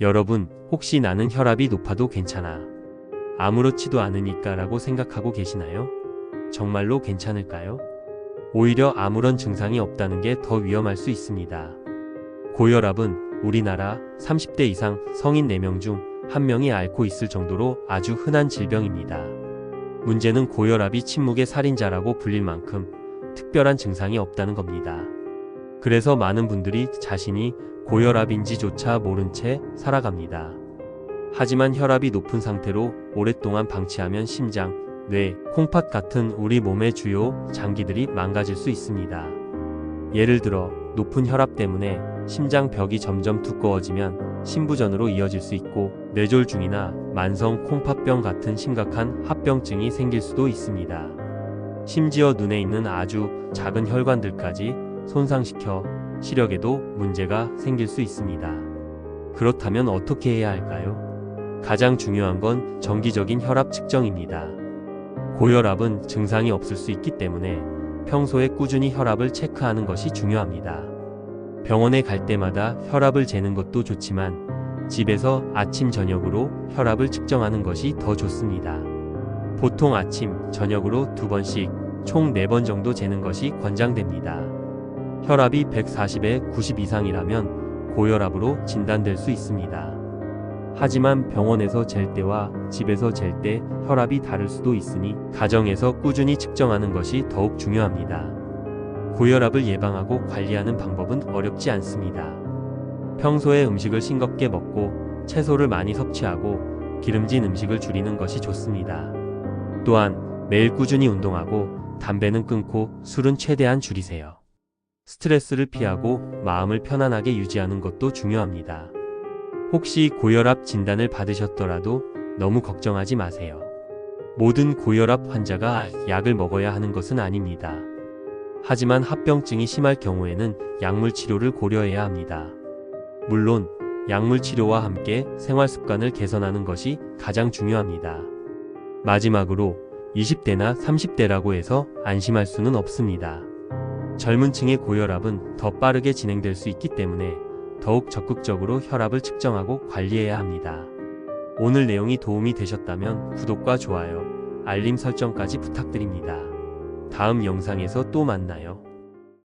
여러분, 혹시 나는 혈압이 높아도 괜찮아. 아무렇지도 않으니까 라고 생각하고 계시나요? 정말로 괜찮을까요? 오히려 아무런 증상이 없다는 게 더 위험할 수 있습니다. 고혈압은 우리나라 30대 이상 성인 4명 중 1명이 앓고 있을 정도로 아주 흔한 질병입니다. 문제는 고혈압이 침묵의 살인자라고 불릴 만큼 특별한 증상이 없다는 겁니다. 그래서 많은 분들이 자신이 고혈압인지조차 모른 채 살아갑니다. 하지만 혈압이 높은 상태로 오랫동안 방치하면 심장, 뇌, 콩팥 같은 우리 몸의 주요 장기들이 망가질 수 있습니다. 예를 들어 높은 혈압 때문에 심장 벽이 점점 두꺼워지면 심부전으로 이어질 수 있고 뇌졸중이나 만성 콩팥병 같은 심각한 합병증이 생길 수도 있습니다. 심지어 눈에 있는 아주 작은 혈관들까지 손상시켜 시력에도 문제가 생길 수 있습니다. 그렇다면 어떻게 해야 할까요? 가장 중요한 건 정기적인 혈압 측정입니다. 고혈압은 증상이 없을 수 있기 때문에 평소에 꾸준히 혈압을 체크하는 것이 중요합니다. 병원에 갈 때마다 혈압을 재는 것도 좋지만 집에서 아침, 저녁으로 혈압을 측정하는 것이 더 좋습니다. 보통 아침, 저녁으로 두 번씩 총 4번 정도 재는 것이 권장됩니다. 혈압이 140에 90 이상이라면 고혈압으로 진단될 수 있습니다. 하지만 병원에서 잴 때와 집에서 잴 때 혈압이 다를 수도 있으니 가정에서 꾸준히 측정하는 것이 더욱 중요합니다. 고혈압을 예방하고 관리하는 방법은 어렵지 않습니다. 평소에 음식을 싱겁게 먹고 채소를 많이 섭취하고 기름진 음식을 줄이는 것이 좋습니다. 또한 매일 꾸준히 운동하고 담배는 끊고 술은 최대한 줄이세요. 스트레스를 피하고 마음을 편안하게 유지하는 것도 중요합니다. 혹시 고혈압 진단을 받으셨더라도 너무 걱정하지 마세요. 모든 고혈압 환자가 약을 먹어야 하는 것은 아닙니다. 하지만 합병증이 심할 경우에는 약물 치료를 고려해야 합니다. 물론 약물 치료와 함께 생활 습관을 개선하는 것이 가장 중요합니다. 마지막으로 20대나 30대라고 해서 안심할 수는 없습니다. 젊은 층의 고혈압은 더 빠르게 진행될 수 있기 때문에 더욱 적극적으로 혈압을 측정하고 관리해야 합니다. 오늘 내용이 도움이 되셨다면 구독과 좋아요, 알림 설정까지 부탁드립니다. 다음 영상에서 또 만나요.